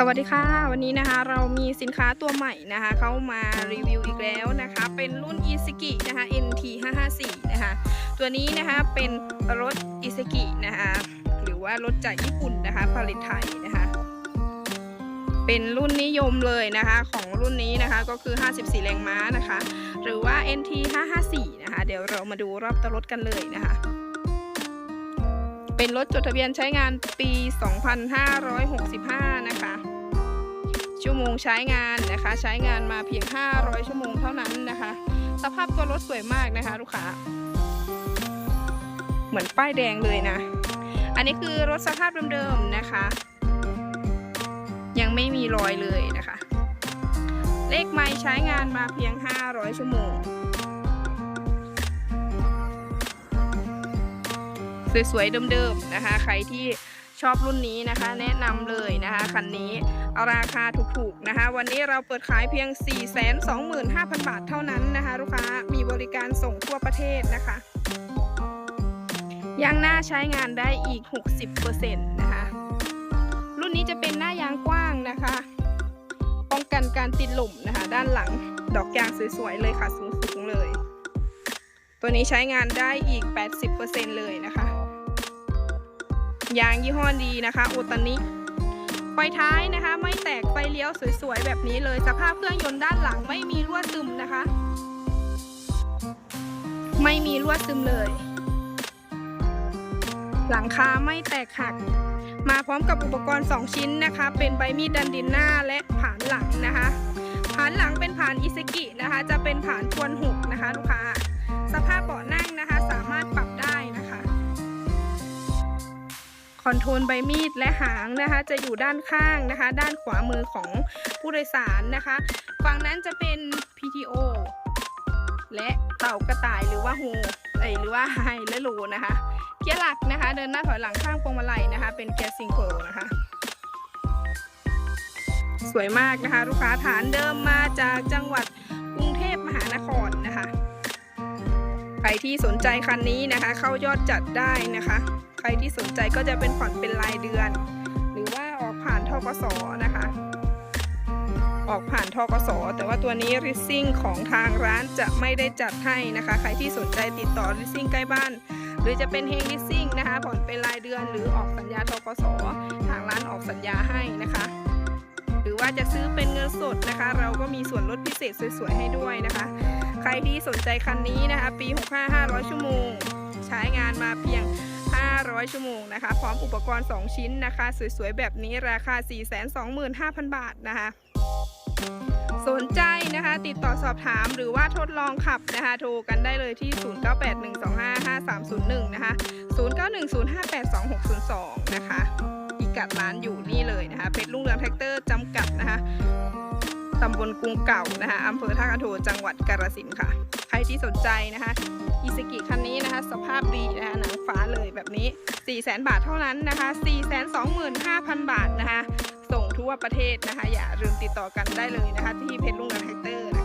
สวัสดีค่ะ วันนี้นะคะเรามีสินค้าตัวใหม่นะคะ เข้ามารีวิวอีกแล้วนะคะ เป็นรุ่น i s u k i นะคะ NT 554นะคะ ตัวนี้นะคะเป็นรถ i s u k i นะคะ หรือว่ารถจากญี่ปุ่นนะคะ ผลิตไทยนะคะ เป็นรุ่นนิยมเลยนะคะของรุ่นนี้นะคะก็คือ 54 แรงม้านะคะ หรือว่า NT 554นะคะ เดี๋ยวเรามาดูรอบตัวรถกันเลยนะคะ เป็นรถจดทะเบียนใช้งานปี 2565 นะคะ ชั่วโมงใช้งานนะคะ ใช้งานมาเพียง 500 ชั่วโมงเท่านั้นนะคะ สภาพตัวรถสวยมากนะคะ ลูกค้า เหมือนป้ายแดงเลยนะ อันนี้คือรถสภาพเดิมๆนะคะ ยังไม่มีรอยเลยนะคะ เลขไม้ใช้งานมาเพียง 500 ชั่วโมง สวยๆเดิมๆนะคะ ใครที่ชอบรุ่นนี้นะคะ แนะนำเลยนะคะคันนี้เอาราคาถูกๆนะคะ วันนี้เราเปิดขายเพียง 425,000 บาทเท่านั้นนะคะ ลูกค้ามีบริการส่งทั่วประเทศนะคะยางหน้าใช้งานได้อีก 60%นะคะ รุ่นนี้จะเป็นหน้ายางกว้างนะคะ ป้องกันการติดหล่มนะคะ ด้านหลังดอกยางสวยๆเลยค่ะสูงๆเลย ตัวนี้ใช้งานได้อีก 80%เลยนะคะ ยางยี่ห้อดีนะคะโอตานิไฟท้ายนะคะ ไม่แตกไฟเลี้ยวสวยๆแบบนี้เลย สภาพเครื่องยนต์ด้านหลังไม่มีรั่วซึมนะคะ ไม่มีรั่วซึมเลย หลังคาไม่แตกหัก มาพร้อมกับอุปกรณ์ 2 ชิ้นนะคะ เป็นใบมีดดันดินหน้าและผานหลังนะคะผานหลังเป็นผานอิสกินะคะ จะเป็นผานทวนหุกนะคะลูกค้า คอนโทรลใบมีดและหางนะคะ จะอยู่ด้านข้างนะคะ ด้านขวามือของผู้โดยสารนะคะ ฝั่งนั้นจะเป็น PTO และเต่ากระต่ายหรือว่าโฮเอหรือว่าไฮและโลนะคะ เกียร์หลักนะคะ เดินหน้าถอยหลังข้างพวงมาลัยนะคะ เป็นเกียร์ซิงเกิลนะคะ สวยมากนะคะ ลูกค้าฐานเดิมมาจากจังหวัด รที่สนใจคันนี้นะคะ เข้ายอดจัดได้นะคะ ใครที่สนใจก็จะเป็นผ่อนเป็นรายเดือน หรือว่าออกผ่านทกสนะคะ ออกผ่านทกสแต่ว่าตัวนี้ริซซิ่งของทางร้านจะไม่ได้จัดให้นะคะ ใครที่สนใจติดต่อริซซิ่งใกล้บ้าน หรือจะเป็นเฮงริซซิ่งนะคะผ่อนเป็นรายเดือนหรือออกสัญญาทกสทางร้านออกสัญญาให้นะคะ ว่าจะซื้อเป็นเงินสดนะคะ เราก็มีส่วนลดพิเศษสวยๆให้ด้วยนะคะ ใครที่สนใจคันนี้นะคะ ปี 65 500 ชั่วโมง ใช้งานมาเพียง 500 ชั่วโมงนะคะ พร้อมอุปกรณ์ 2 ชิ้นนะคะ สวยๆ แบบนี้ราคา 425,000 บาทนะคะสนใจนะคะ ติดต่อสอบถามหรือว่าทดลองขับนะคะ โทรกันได้เลยที่ 0981255301 นะคะ 0910582602 นะคะ กัดร้านอยู่นี่เลยนะคะเพชรรุ่งเรืองแท็กเตอร์จำกัดนะคะตำบลกรุงเก่านะคะอำเภอท่ากระโทจังหวัดกาฬสินธุ์ค่ะ ใครที่สนใจนะคะอิสกิคันนี้นะคะสภาพดีนะคะหนังฟ้าเลยแบบนี้ 4 0 0 0 0 0 บาทเท่านั้นนะคะ 425,000 บาทนะคะ ส่งทั่วประเทศนะคะ อย่าลืมติดต่อกันได้เลยนะคะ ที่เพจลุงเรืองแท็กเตอร์